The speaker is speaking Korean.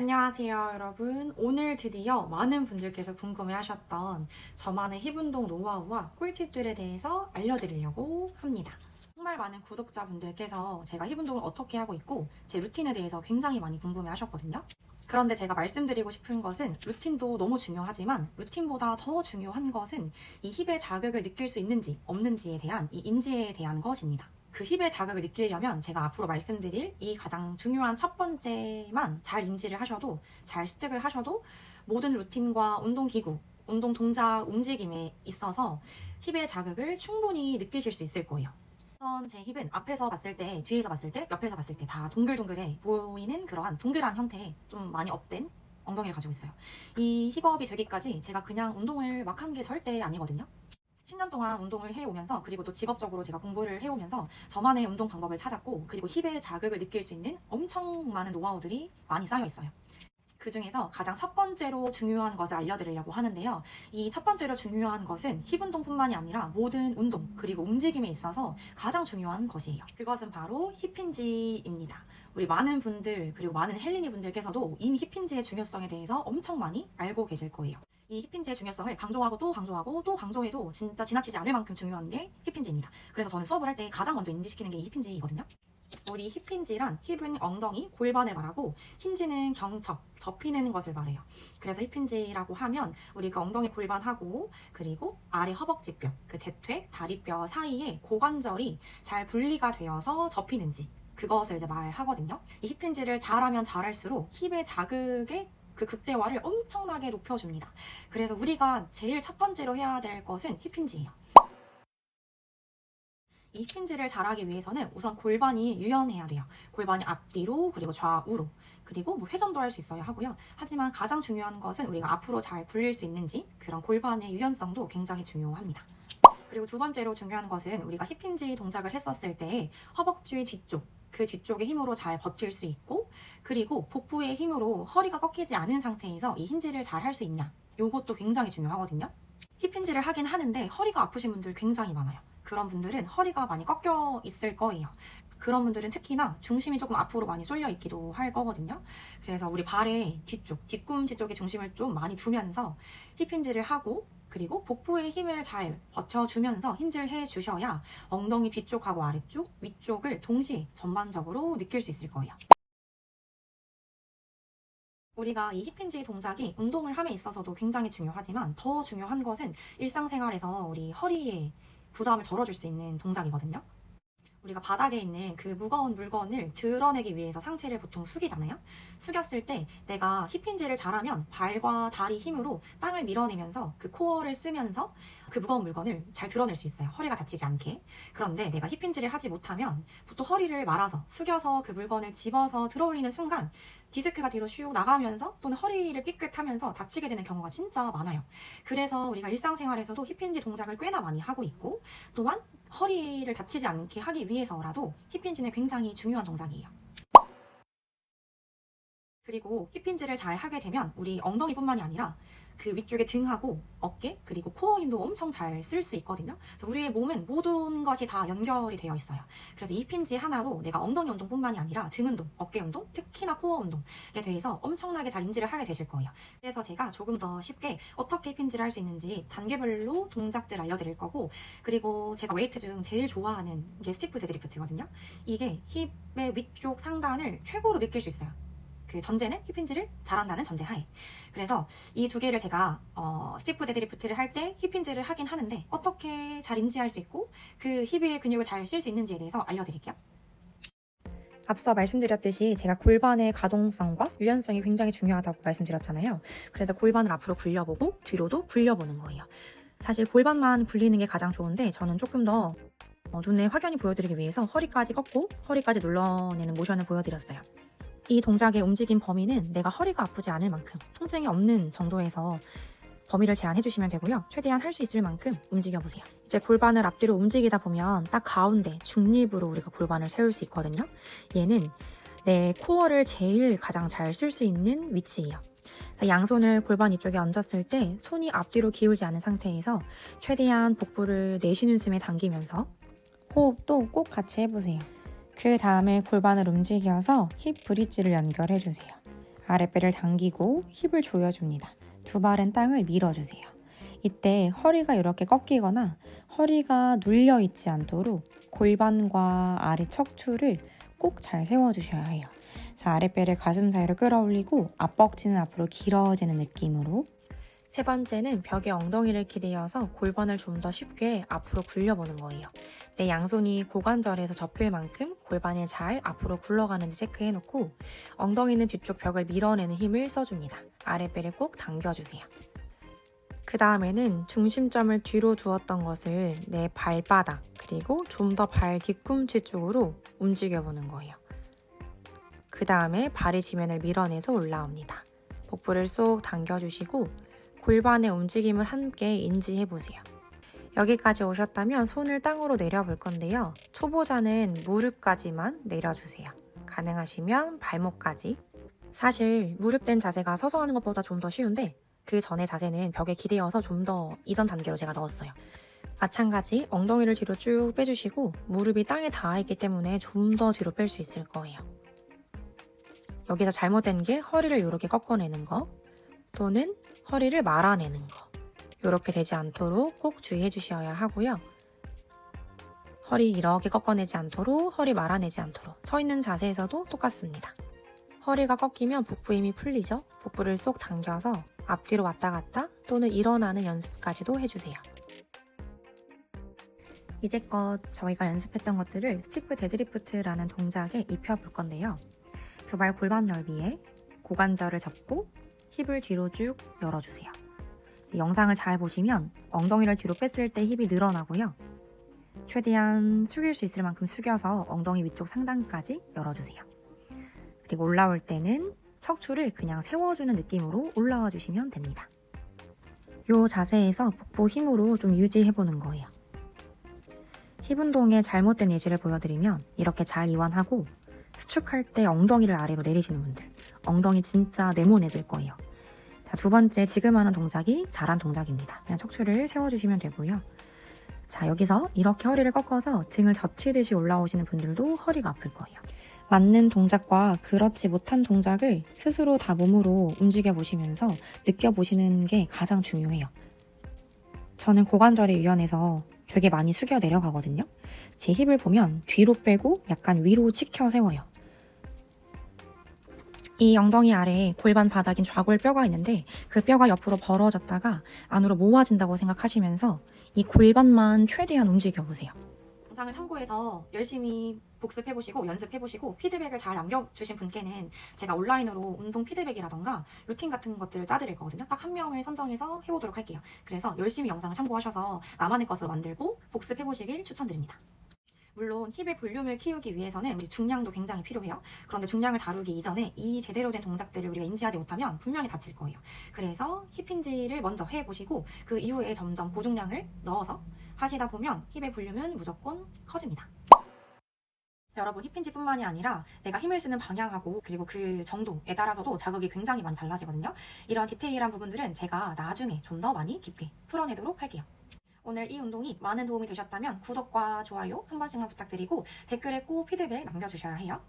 안녕하세요, 여러분. 오늘 드디어 많은 분들께서 궁금해 하셨던 저만의 힙 운동 노하우와 꿀팁들에 대해서 알려드리려고 합니다. 정말 많은 구독자분들께서 제가 힙 운동을 어떻게 하고 있고 제 루틴에 대해서 굉장히 많이 궁금해 하셨거든요. 그런데 제가 말씀드리고 싶은 것은 루틴도 너무 중요하지만 루틴보다 더 중요한 것은 이 힙의 자극을 느낄 수 있는지 없는지에 대한 이 인지에 대한 것입니다. 그 힙의 자극을 느끼려면 제가 앞으로 말씀드릴 이 가장 중요한 첫 번째만 잘 인지를 하셔도 잘 습득을 하셔도 모든 루틴과 운동 기구, 운동 동작, 움직임에 있어서 힙의 자극을 충분히 느끼실 수 있을 거예요. 우선 제 힙은 앞에서 봤을 때, 뒤에서 봤을 때, 옆에서 봤을 때 다 동글동글해 보이는 그러한 동그란 형태의 좀 많이 업된 엉덩이를 가지고 있어요. 이 힙업이 되기까지 제가 그냥 운동을 막 한 게 절대 아니거든요. 10년 동안 운동을 해오면서 그리고 또 직업적으로 제가 공부를 해오면서 저만의 운동 방법을 찾았고 그리고 힙의 자극을 느낄 수 있는 엄청 많은 노하우들이 많이 쌓여 있어요. 그 중에서 가장 첫 번째로 중요한 것을 알려드리려고 하는데요. 이 첫 번째로 중요한 것은 힙 운동뿐만이 아니라 모든 운동 그리고 움직임에 있어서 가장 중요한 것이에요. 그것은 바로 힙힌지입니다. 우리 많은 분들 그리고 많은 헬리니 분들께서도 이미 힙힌지의 중요성에 대해서 엄청 많이 알고 계실 거예요. 이 힙힌지의 중요성을 강조하고 또 강조하고 또 강조해도 진짜 지나치지 않을 만큼 중요한 게 힙힌지입니다. 그래서 저는 수업을 할 때 가장 먼저 인지시키는 게 이 힙힌지이거든요. 우리 힙힌지란 힙은 엉덩이, 골반을 말하고 힌지는 경첩, 접히는 것을 말해요. 그래서 힙힌지라고 하면 우리 그 엉덩이 골반하고 그리고 아래 허벅지뼈, 그 대퇴, 다리뼈 사이에 고관절이 잘 분리가 되어서 접히는지 그것을 이제 말하거든요. 이 힙힌지를 잘하면 잘할수록 힙의 자극의 그 극대화를 엄청나게 높여줍니다. 그래서 우리가 제일 첫 번째로 해야 될 것은 힙힌지예요. 이 힙힌지를 잘하기 위해서는 우선 골반이 유연해야 돼요. 골반이 앞뒤로 그리고 좌우로 그리고 뭐 회전도 할 수 있어야 하고요. 하지만 가장 중요한 것은 우리가 앞으로 잘 굴릴 수 있는지 그런 골반의 유연성도 굉장히 중요합니다. 그리고 두 번째로 중요한 것은 우리가 힙힌지 동작을 했었을 때 허벅지 뒤쪽 그 뒤쪽의 힘으로 잘 버틸 수 있고 그리고 복부의 힘으로 허리가 꺾이지 않은 상태에서 이 힌지를 잘 할 수 있냐 요것도 굉장히 중요하거든요. 힙힌지를 하긴 하는데 허리가 아프신 분들 굉장히 많아요. 그런 분들은 허리가 많이 꺾여 있을 거예요. 그런 분들은 특히나 중심이 조금 앞으로 많이 쏠려 있기도 할 거거든요. 그래서 우리 발의 뒤쪽, 뒤꿈치 쪽에 중심을 좀 많이 두면서 힙힌지를 하고 그리고 복부의 힘을 잘 버텨주면서 힌지를 해주셔야 엉덩이 뒤쪽하고 아래쪽, 위쪽을 동시에 전반적으로 느낄 수 있을 거예요. 우리가 이 힙힌지 동작이 운동을 함에 있어서도 굉장히 중요하지만 더 중요한 것은 일상생활에서 우리 허리에 부담을 덜어줄 수 있는 동작이거든요. 우리가 바닥에 있는 그 무거운 물건을 드러내기 위해서 상체를 보통 숙이잖아요. 숙였을 때 내가 힙힌지를 잘하면 발과 다리 힘으로 땅을 밀어내면서 그 코어를 쓰면서 그 무거운 물건을 잘 드러낼 수 있어요. 허리가 다치지 않게. 그런데 내가 힙힌지를 하지 못하면 보통 허리를 말아서 숙여서 그 물건을 집어서 들어 올리는 순간 디스크가 뒤로 슉 나가면서 또는 허리를 삐끗하면서 다치게 되는 경우가 진짜 많아요. 그래서 우리가 일상생활에서도 힙힌지 동작을 꽤나 많이 하고 있고 또한 허리를 다치지 않게 하기 위해서라도 힙힌지는 굉장히 중요한 동작이에요. 그리고 힙힌지를 잘 하게 되면 우리 엉덩이뿐만이 아니라 그 위쪽에 등하고 어깨 그리고 코어 힘도 엄청 잘 쓸 수 있거든요. 그래서 우리의 몸은 모든 것이 다 연결이 되어 있어요. 그래서 이 핀지 하나로 내가 엉덩이 운동뿐만이 아니라 등 운동, 어깨 운동, 특히나 코어 운동에 대해서 엄청나게 잘 인지를 하게 되실 거예요. 그래서 제가 조금 더 쉽게 어떻게 핀지를 할 수 있는지 단계별로 동작들 알려드릴 거고 그리고 제가 웨이트 중 제일 좋아하는 게 스티프 데드리프트거든요. 이게 힙의 위쪽 상단을 최고로 느낄 수 있어요. 그 전제는 힙힌지를 잘한다는 전제 하에. 그래서 이 두 개를 제가 어, 스티프 데드리프트를 할 때 힙힌지를 하긴 하는데 어떻게 잘 인지할 수 있고 그 힙의 근육을 잘 쓸 수 있는지에 대해서 알려드릴게요. 앞서 말씀드렸듯이 제가 골반의 가동성과 유연성이 굉장히 중요하다고 말씀드렸잖아요. 그래서 골반을 앞으로 굴려보고 뒤로도 굴려보는 거예요. 사실 골반만 굴리는 게 가장 좋은데 저는 조금 더 어, 눈에 확연히 보여드리기 위해서 허리까지 꺾고 허리까지 눌러내는 모션을 보여드렸어요. 이 동작의 움직임 범위는 내가 허리가 아프지 않을 만큼 통증이 없는 정도에서 범위를 제한해 주시면 되고요. 최대한 할 수 있을 만큼 움직여 보세요. 이제 골반을 앞뒤로 움직이다 보면 딱 가운데 중립으로 우리가 골반을 세울 수 있거든요. 얘는 내 코어를 제일 가장 잘 쓸 수 있는 위치예요. 양손을 골반 이쪽에 얹었을 때 손이 앞뒤로 기울지 않은 상태에서 최대한 복부를 내쉬는 숨에 당기면서 호흡도 꼭 같이 해보세요. 그 다음에 골반을 움직여서 힙 브릿지를 연결해 주세요. 아랫배를 당기고 힙을 조여줍니다. 두 발은 땅을 밀어주세요. 이때 허리가 이렇게 꺾이거나 허리가 눌려 있지 않도록 골반과 아래 척추를 꼭 잘 세워주셔야 해요. 자, 아랫배를 가슴 사이로 끌어올리고 앞벅지는 앞으로 길어지는 느낌으로 세 번째는 벽에 엉덩이를 기대어서 골반을 좀 더 쉽게 앞으로 굴려보는 거예요. 내 양손이 고관절에서 접힐 만큼 골반이 잘 앞으로 굴러가는지 체크해놓고 엉덩이는 뒤쪽 벽을 밀어내는 힘을 써줍니다. 아랫배를 꼭 당겨주세요. 그 다음에는 중심점을 뒤로 두었던 것을 내 발바닥 그리고 좀 더 발 뒤꿈치 쪽으로 움직여보는 거예요. 그 다음에 발의 지면을 밀어내서 올라옵니다. 복부를 쏙 당겨주시고 골반의 움직임을 함께 인지해 보세요. 여기까지 오셨다면 손을 땅으로 내려 볼 건데요. 초보자는 무릎까지만 내려주세요. 가능하시면 발목까지. 사실 무릎된 자세가 서서 하는 것보다 좀 더 쉬운데 그 전의 자세는 벽에 기대어서 좀 더 이전 단계로 제가 넣었어요. 마찬가지 엉덩이를 뒤로 쭉 빼주시고 무릎이 땅에 닿아 있기 때문에 좀 더 뒤로 뺄 수 있을 거예요. 여기서 잘못된 게 허리를 이렇게 꺾어내는 거 또는 허리를 말아내는 거. 이렇게 되지 않도록 꼭 주의해 주셔야 하고요. 허리 이렇게 꺾어내지 않도록 허리 말아내지 않도록 서 있는 자세에서도 똑같습니다. 허리가 꺾이면 복부 힘이 풀리죠. 복부를 쏙 당겨서 앞뒤로 왔다 갔다 또는 일어나는 연습까지도 해주세요. 이제껏 저희가 연습했던 것들을 스티프 데드리프트라는 동작에 입혀볼 건데요. 두 발 골반 넓이에 고관절을 잡고 힙을 뒤로 쭉 열어주세요. 영상을 잘 보시면 엉덩이를 뒤로 뺐을 때 힙이 늘어나고요. 최대한 숙일 수 있을 만큼 숙여서 엉덩이 위쪽 상단까지 열어주세요. 그리고 올라올 때는 척추를 그냥 세워주는 느낌으로 올라와 주시면 됩니다. 이 자세에서 복부 힘으로 좀 유지해보는 거예요. 힙 운동의 잘못된 예시를 보여드리면 이렇게 잘 이완하고 수축할 때 엉덩이를 아래로 내리시는 분들 엉덩이 진짜 네모내질 거예요. 자, 두 번째 지금 하는 동작이 잘한 동작입니다. 그냥 척추를 세워주시면 되고요. 자, 여기서 이렇게 허리를 꺾어서 등을 젖히듯이 올라오시는 분들도 허리가 아플 거예요. 맞는 동작과 그렇지 못한 동작을 스스로 다 몸으로 움직여 보시면서 느껴보시는 게 가장 중요해요. 저는 고관절이 유연해서 되게 많이 숙여 내려가거든요. 제 힙을 보면 뒤로 빼고 약간 위로 치켜 세워요. 이 엉덩이 아래에 골반 바닥인 좌골 뼈가 있는데 그 뼈가 옆으로 벌어졌다가 안으로 모아진다고 생각하시면서 이 골반만 최대한 움직여 보세요. 영상을 참고해서 열심히 복습해보시고 연습해보시고 피드백을 잘 남겨주신 분께는 제가 온라인으로 운동 피드백이라던가 루틴 같은 것들을 짜드릴 거거든요. 딱 한 명을 선정해서 해보도록 할게요. 그래서 열심히 영상을 참고하셔서 나만의 것으로 만들고 복습해보시길 추천드립니다. 물론 힙의 볼륨을 키우기 위해서는 우리 중량도 굉장히 필요해요. 그런데 중량을 다루기 이전에 이 제대로 된 동작들을 우리가 인지하지 못하면 분명히 다칠 거예요. 그래서 힙힌지를 먼저 해보시고 그 이후에 점점 고중량을 넣어서 하시다 보면 힙의 볼륨은 무조건 커집니다. 여러분 힙힌지뿐만이 아니라 내가 힘을 쓰는 방향하고 그리고 그 정도에 따라서도 자극이 굉장히 많이 달라지거든요. 이런 디테일한 부분들은 제가 나중에 좀 더 많이 깊게 풀어내도록 할게요. 오늘 이 운동이 많은 도움이 되셨다면 구독과 좋아요 한 번씩만 부탁드리고 댓글에 꼭 피드백 남겨주셔야 해요.